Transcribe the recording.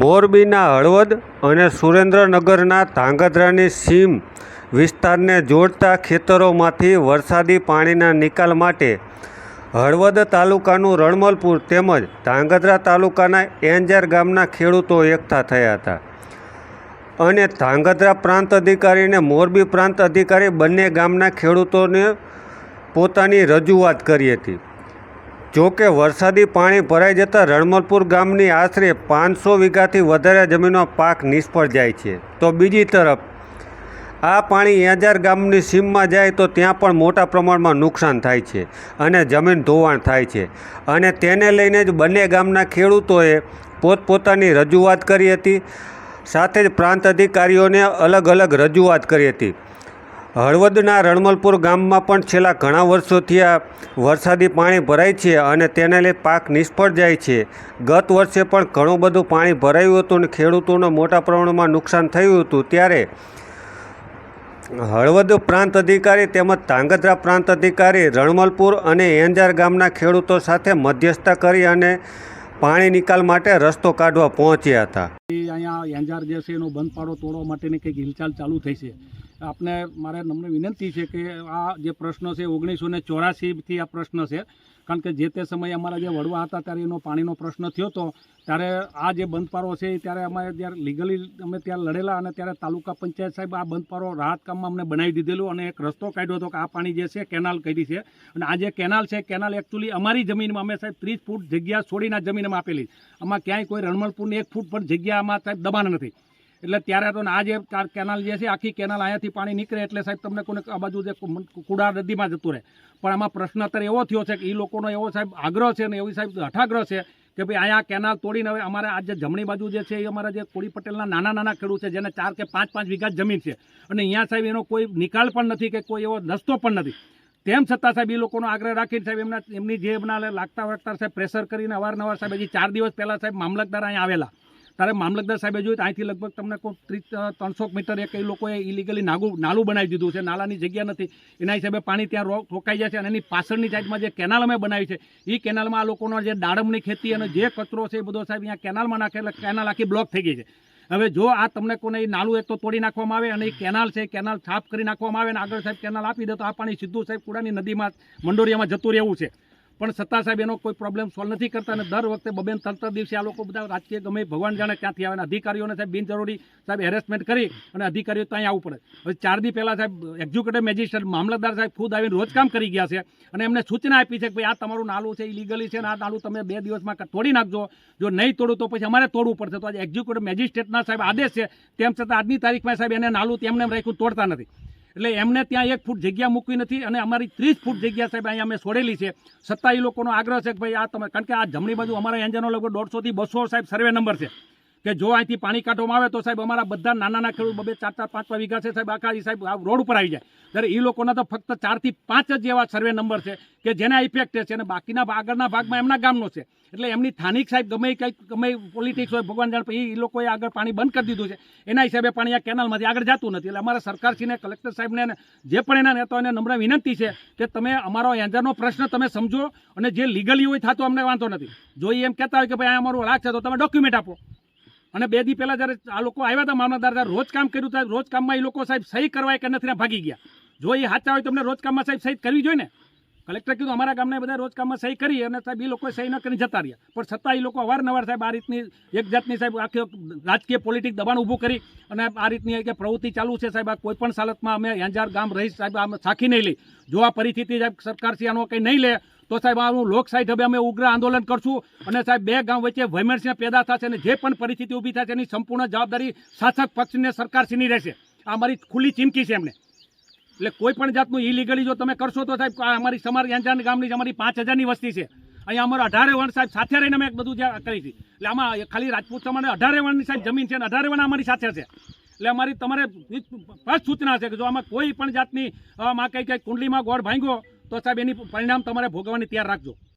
મોરબીના હળવદ અને સુરેન્દ્રનગરના ધાંગધ્રાની સીમ વિસ્તારને જોડતા ખેતરોમાંથી વરસાદી પાણીના નિકાલ માટે હળવદ તાલુકાનું રણમલપુર તેમજ ધાંગધ્રા તાલુકાના એન્જાર ગામના ખેડૂતો એકઠા થયા હતા. અને ધાંગધ્રા પ્રાંત અધિકારી અને મોરબી પ્રાંત અધિકારી બંને ગામના ખેડૂતોને પોતાની રજૂઆત કરી હતી. જો કે વરસાદી પાણી ભરાઈ જતાં રણમલપુર ગામની આશરે પાંચસો વીઘાથી વધારે જમીનનો પાક નિષ્ફળ જાય છે. તો બીજી તરફ, આ પાણી એજાર ગામની સીમમાં જાય તો ત્યાં પણ મોટા પ્રમાણમાં નુકસાન થાય છે અને જમીન ધોવાણ થાય છે. અને તેને લઈને જ બંને ગામના ખેડૂતોએ પોતપોતાની રજૂઆત કરી હતી. સાથે જ પ્રાંત અધિકારીઓને અલગ અલગ રજૂઆત કરી હતી. હળવદના રણમલપુર ગામમાં પણ છેલ્લા ઘણા વર્ષોથી આ વરસાદી પાણી ભરાય છે અને તેને લઈ પાક નિષ્ફળ જાય છે. ગત વર્ષે પણ ઘણું બધું પાણી ભરાયું હતું અને ખેડૂતોને મોટા પ્રમાણમાં નુકસાન થયું હતું. ત્યારે હળવદ પ્રાંત અધિકારી તેમજ ધાંગધ્રા પ્રાંત અધિકારી રણમલપુર અને એંજાર ગામના ખેડૂતો સાથે મધ્યસ્થતા કરી અને પાણી નિકાલ માટે રસ્તો કાઢવા પહોંચ્યા હતા. અહીંયા એંજાર જે છે એનો બંધ પાડો તોડવા માટેની કંઈક હિલચાલ ચાલુ થઈ છે. આપને મારે નમ્ર વિનંતી છે કે આ જે પ્રશ્ન છે, ઓગણીસો ને ચોરાસીથી આ પ્રશ્ન છે, કારણ કે જે તે સમયે અમારા જે વડવા હતા ત્યારે એનો પાણીનો પ્રશ્ન થયો હતો ત્યારે આ જે બંધ પારો છે એ ત્યારે અમારે જ્યારે લીગલી અમે ત્યાં લડેલા અને ત્યારે તાલુકા પંચાયત સાહેબ આ બંધ પારો રાહત કામમાં અમને બનાવી દીધેલું અને એક રસ્તો કાઢ્યો હતો કે આ પાણી જે છે કેનાલ કરી છે. અને આ જે કેનાલ છે, કેનાલ એકચ્યુઅલી અમારી જમીનમાં અમે સાહેબ ત્રીસ ફૂટ જગ્યા છોડીને જમીનમાં આપેલી. આમાં ક્યાંય કોઈ રણમલપુરની એક ફૂટ પણ જગ્યામાં સાહેબ દબાણ નથી. એટલે ત્યારે તો આ જે કેનાલ જે છે, આખી કેનાલ અહીંયાથી પાણી નીકળે એટલે સાહેબ તમને કોને આ બાજુ જે કુડા નદીમાં જતું રહે. પણ આમાં પ્રશ્ન અત્યારે એવો થયો છે કે એ લોકોનો એવો સાહેબ આગ્રહ છે ને એવી સાહેબ હઠાગ્રહ છે કે ભાઈ અહીંયા કેનાલ તોડીને હવે અમારે આ જે જમણી બાજુ જે છે, એ અમારા જે કોળી પટેલના નાના નાના ખેડૂત છે, જેને ચાર કે પાંચ પાંચ વીઘા જમીન છે. અને અહીંયા સાહેબ એનો કોઈ નિકાલ પણ નથી કે કોઈ એવો રસ્તો પણ નથી. તેમ છતાં સાહેબ એ લોકોનો આગ્રહ રાખીને સાહેબ એમના, એમની જે એમના લાગતા વળગતા સાહેબ પ્રેશર કરીને અવારનવાર સાહેબ હજી ચાર દિવસ પહેલાં સાહેબ મામલતદાર અહીંયા આવેલા. ત્યારે મામલતદાર સાહેબે જોયું અહીંથી લગભગ તમને કોઈ ત્રીસ ત્રણસો મીટર એક એ લોકોએ ઇલીગલી નાગું, નાલું બનાવી દીધું છે. નાલાની જગ્યા નથી. એના હિસાબે પાણી ત્યાં રોક રોકાઈ જાય છે અને એની પાછળની સાઈડમાં જે કેનાલ અમે બનાવી છે એ કેનાલમાં આ લોકોનો જે દાડમની ખેતી અને જે કચરો છે એ બધો સાહેબ અહીંયા કેનાલમાં નાખે કેનાલ આખી બ્લોક થઈ ગઈ છે. હવે જો આ તમને કોને એ નાલું એક તો તોડી નાખવામાં આવે અને એ કેનાલ છે કેનાલ સાફ કરી નાખવામાં આવે અને આગળ સાહેબ કેનાલ આપી દે તો આ પાણી સીધું સાહેબ કુડાની નદીમાં, મંડોરિયામાં જતું રહેવું છે. પણ સત્તા સાહેબ, એનો કોઈ પ્રોબ્લેમ સોલ્વ નથી કરતા અને દર વખતે બબેન ત્રણ દિવસે આ લોકો બધા રાજકીય ગમે ભગવાન જાણે ક્યાંથી આવે અધિકારીઓને સાહેબ બિનજરૂરી સાહેબ હેરેસમેન્ટ કરી અને અધિકારીઓ ત્યાં આવવું પડે. હવે ચાર દી પહેલાં સાહેબ એક્ઝિક્યુટિવ મેજિસ્ટ્રેટ મામલતદાર સાહેબ ખુદ આવીને રોજકામ કરી ગયા છે અને એમને સૂચના આપી છે કે ભાઈ આ તમારું નાલું છે ઇલીગલી છે અને આ નાલું તમે બે દિવસમાં તોડી નાખજો. જો નહીં તોડું તો પછી અમારે તોડવું પડશે. તો આજે એક્ઝિક્યુટિવ મેજિસ્ટ્રેટના સાહેબ આદેશ છે. તેમ છતાં આજની તારીખમાં સાહેબ એને નાલું તેમને રાખ્યું, તોડતા નથી. એટલે એમને ત્યાં એક ફૂટ જગ્યા મૂકવી નથી અને અમારી ત્રીસ ફૂટ જગ્યા સાહેબ અહીંયા અમે છોડેલી છે. છતાં લોકોનો આગ્રહ છે કે ભાઈ આ તમે કારણ કે આ જમણી બાજુ અમારા એન્જિનો લગભગ દોઢસોથી બસો સાહેબ સર્વે નંબર છે. કે જો અહીંથી પાણી કાઢવામાં આવે તો સાહેબ અમારા બધા નાના નાના ખેડૂત, બબે ચાર ચાર પાંચ પાંચ વીઘા છે સાહેબ, આખા સાહેબ રોડ ઉપર આવી જાય. ત્યારે એ લોકોના તો ફક્ત ચારથી પાંચ જ એવા સર્વે નંબર છે કે જેને ઇફેક્ટ છે અને બાકીના આગળના ભાગમાં એમના ગામનો છે. એટલે એમની સ્થાનિક સાહેબ ગમે કંઈક, ગમે પોલિટિક્સ હોય, ભગવાન જાણ એ લોકોએ આગળ પાણી બંધ કરી દીધું છે. એના હિસાબે પાણી આ કેનાલમાંથી આગળ જતું નથી. એટલે અમારા સરકારશ્રીને, કલેક્ટર સાહેબને જે પણ એના નેતાઓને નમ્ર વિનંતી છે કે તમે અમારો એન્જરનો પ્રશ્ન તમે સમજો અને જે લીગલી હોય થતો અમને વાંધો નથી. જો એમ કહેતા હોય કે ભાઈ આ અમારું લાગ છે તો તમે ડોક્યુમેન્ટ આપો. અને બે દી પહેલાં જ્યારે આ લોકો આવ્યા હતા મામલતદાર, ત્યારે રોજ કામ કર્યું ત્યારે રોજ કામમાં એ લોકો સાહેબ સહી કરવા કે નથી ભાગી ગયા. જો એ સાચા હોય તો અમને રોજ કામમાં સાહેબ સહી કરવી જોઈએ ને. કલેક્ટર કીધું, અમારા ગામના બધા રોજ કામમાં સહી કરી અને સાહેબ એ લોકો સહી ન કરીને જતા રહ્યા. પણ છતાં એ લોકો અવારનવાર સાહેબ આ રીતની એક જાતની સાહેબ આખી રાજકીય પોલિટિક દબાણ ઊભું કરી અને આ રીતની કે પ્રવૃત્તિ ચાલુ છે સાહેબ. આ કોઈ પણ હાલતમાં અમે અંજાર ગામ રહી સાહેબ, આમ સાખી નહીં લઈ. જો આ પરિસ્થિતિ સાહેબ સરકાર છે આનો કંઈ નહીં લે તો સાહેબ આનું લોકશાહી ઢબે અમે ઉગ્ર આંદોલન કરશું અને સાહેબ, બે ગામ વચ્ચે વૈમનસ્ય પેદા થશે અને જે પણ પરિસ્થિતિ ઊભી થશે એની સંપૂર્ણ જવાબદારી શાસક પક્ષને સરકારશ્રીની રહેશે. આ મારી ખુલ્લી ચીમકી છે એમને. એટલે કોઈ પણ જાતનું ઇલીગલી જો તમે કરશો તો સાહેબ અમારી સમાર યાંજાન ગામની અમારી પાંચ હજારની વસ્તી છે. અહીંયા અમારે અઢારે વણ સાહેબ સાથે રહીને અમે બધું જે કરી હતી. એટલે આમાં ખાલી રાજપૂત સમાજને અઢારે વણની સાહેબ જમીન છે અને અઢારે વણ અમારી સાથે છે. એટલે અમારી તમારે સૂચના છે કે જો આમાં કોઈ પણ જાતની, આમાં કંઈ કંઈ કુંડલીમાં ગોળ ભાંગ્યો તો સાહેબ એની પરિણામ તમારે ભોગવવાની તૈયાર રાખજો.